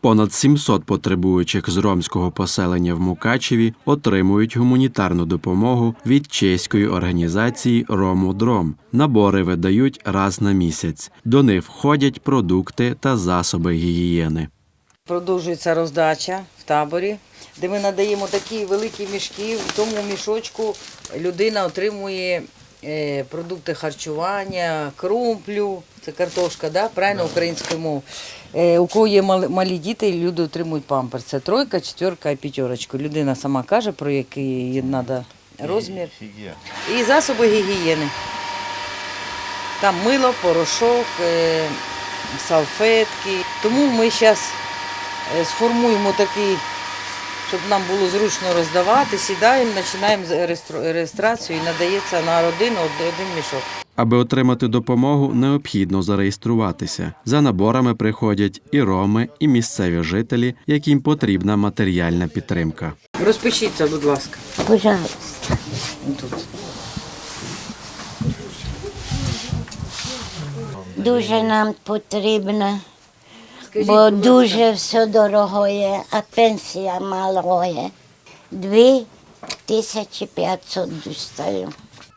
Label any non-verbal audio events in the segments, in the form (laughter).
Понад 700 потребуючих з ромського поселення в Мукачеві отримують гуманітарну допомогу від чеської організації Ромудром. Набори видають раз на місяць. До них входять продукти та засоби гігієни. Продовжується роздача в таборі, де ми надаємо такі великі мішки. В тому мішочку людина отримує продукти харчування, крумплю, це картошка, да? правильно українською мовою. Е, у кого є малі діти, люди отримують памперс. Це тройка, четверка і п'ятерочка. Людина сама каже, про який їй треба розмір. І засоби гігієни. Там мило, порошок, е, салфетки. Тому ми зараз сформуємо такий, щоб нам було зручно роздавати, сідаємо, починаємо реєстрацію і надається на родину од- один мішок. Аби отримати допомогу, необхідно зареєструватися. За наборами приходять і роми, і місцеві жителі, яким потрібна матеріальна підтримка. Розпишіться, будь ласка. Пожалуйста. Тут. Дуже нам потрібно, бо дуже все дорогое, а пенсія малое. Дві тисячі п'ятсот достаю.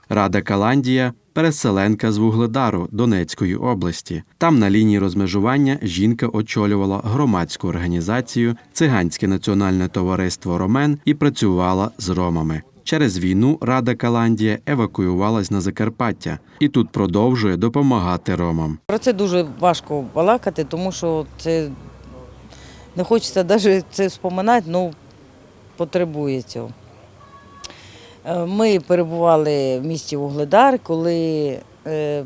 Рада Каландія переселенка з Вугледару Донецької області. Там на лінії розмежування жінка очолювала громадську організацію Циганське національне товариство Ромен і працювала з ромами. Через війну Рада Каландія евакуювалась на Закарпаття і тут продовжує допомагати ромам. Про це дуже важко балакати, тому що це не хочеться навіть це вспоминати, ну потребує цього. Е, Ми перебували в місті Вугледар, коли е,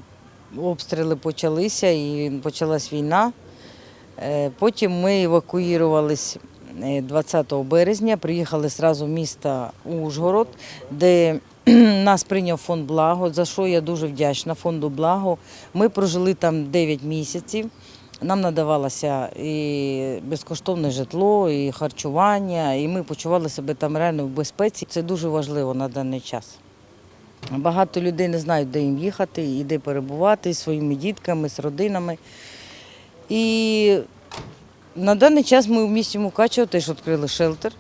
обстріли почалися і почалась війна. Е, Потім ми евакуювалися 20 березня, приїхали одразу в місто Ужгород, де (clears throat) нас прийняв фонд Благо, за що я дуже вдячна фонду Благо. Ми прожили там 9 місяців. Нам надавалося і безкоштовне житло, і харчування, і ми почували себе там реально в безпеці. Це дуже важливо на даний час. Багато людей не знають, де їм їхати і де перебувати зі своїми дітками, з родинами. І на даний час ми в місті Мукачево теж відкрили шелтер,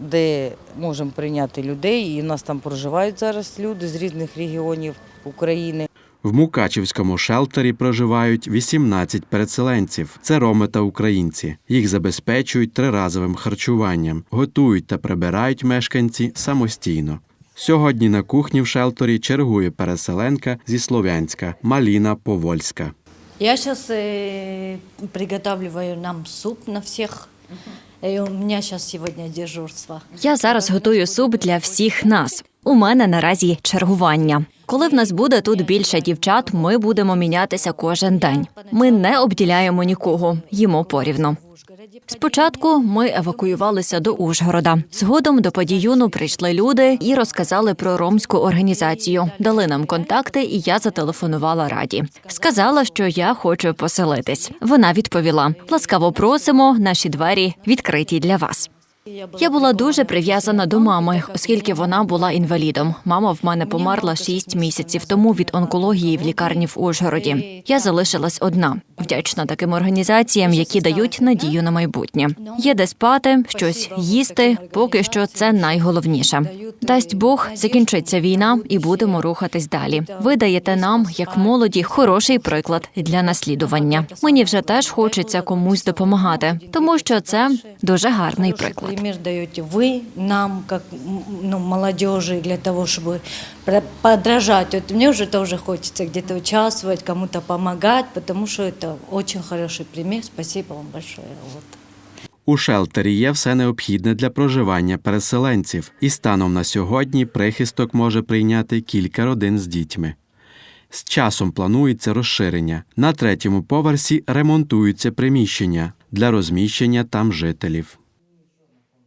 де можемо прийняти людей. І в нас там проживають зараз люди з різних регіонів України. В Мукачівському шелтері проживають 18 переселенців. Це роми та українці. Їх забезпечують триразовим харчуванням, готують та прибирають мешканці самостійно. Сьогодні на кухні в шелтері чергує переселенка зі Слов'янська Маліна Повольська. Я сейчас приготовлю нам суп на всех. И у меня сейчас сегодня дежурство. Я зараз готую суп для всіх нас. У мене наразі чергування. Коли в нас буде тут більше дівчат, ми будемо мінятися кожен день. Ми не обділяємо нікого, їмо порівно. Спочатку ми евакуювалися до Ужгорода. Згодом до подіюну прийшли люди і розказали про ромську організацію. Дали нам контакти, і я зателефонувала раді. Сказала, що я хочу поселитись. Вона відповіла: ласкаво просимо, наші двері відкриті для вас. Я була дуже прив'язана до мами, оскільки вона була інвалідом. Мама в мене померла шість місяців тому від онкології в лікарні в Ужгороді. Я залишилась одна, вдячна таким організаціям, які дають надію на майбутнє. Є де спати, щось їсти. Поки що це найголовніше. Дасть Бог, закінчиться війна, і будемо рухатись далі. Ви даєте нам, як молоді, хороший приклад для наслідування. Мені вже теж хочеться комусь допомагати, тому що це дуже гарний приклад. пример даете вы нам, м, ну, молодежи, для того, чтобы про- подражать. Вот мне уже тоже хочется где-то участвовать, кому-то помогать, потому что это очень хороший пример. Спасибо вам большое. Вот. У шелтері є все необхідне для проживання переселенців, і станом на сьогодні прихисток може прийняти кілька родин з дітьми. З часом планується розширення. На третьому поверсі ремонтуються приміщення для розміщення там жителів.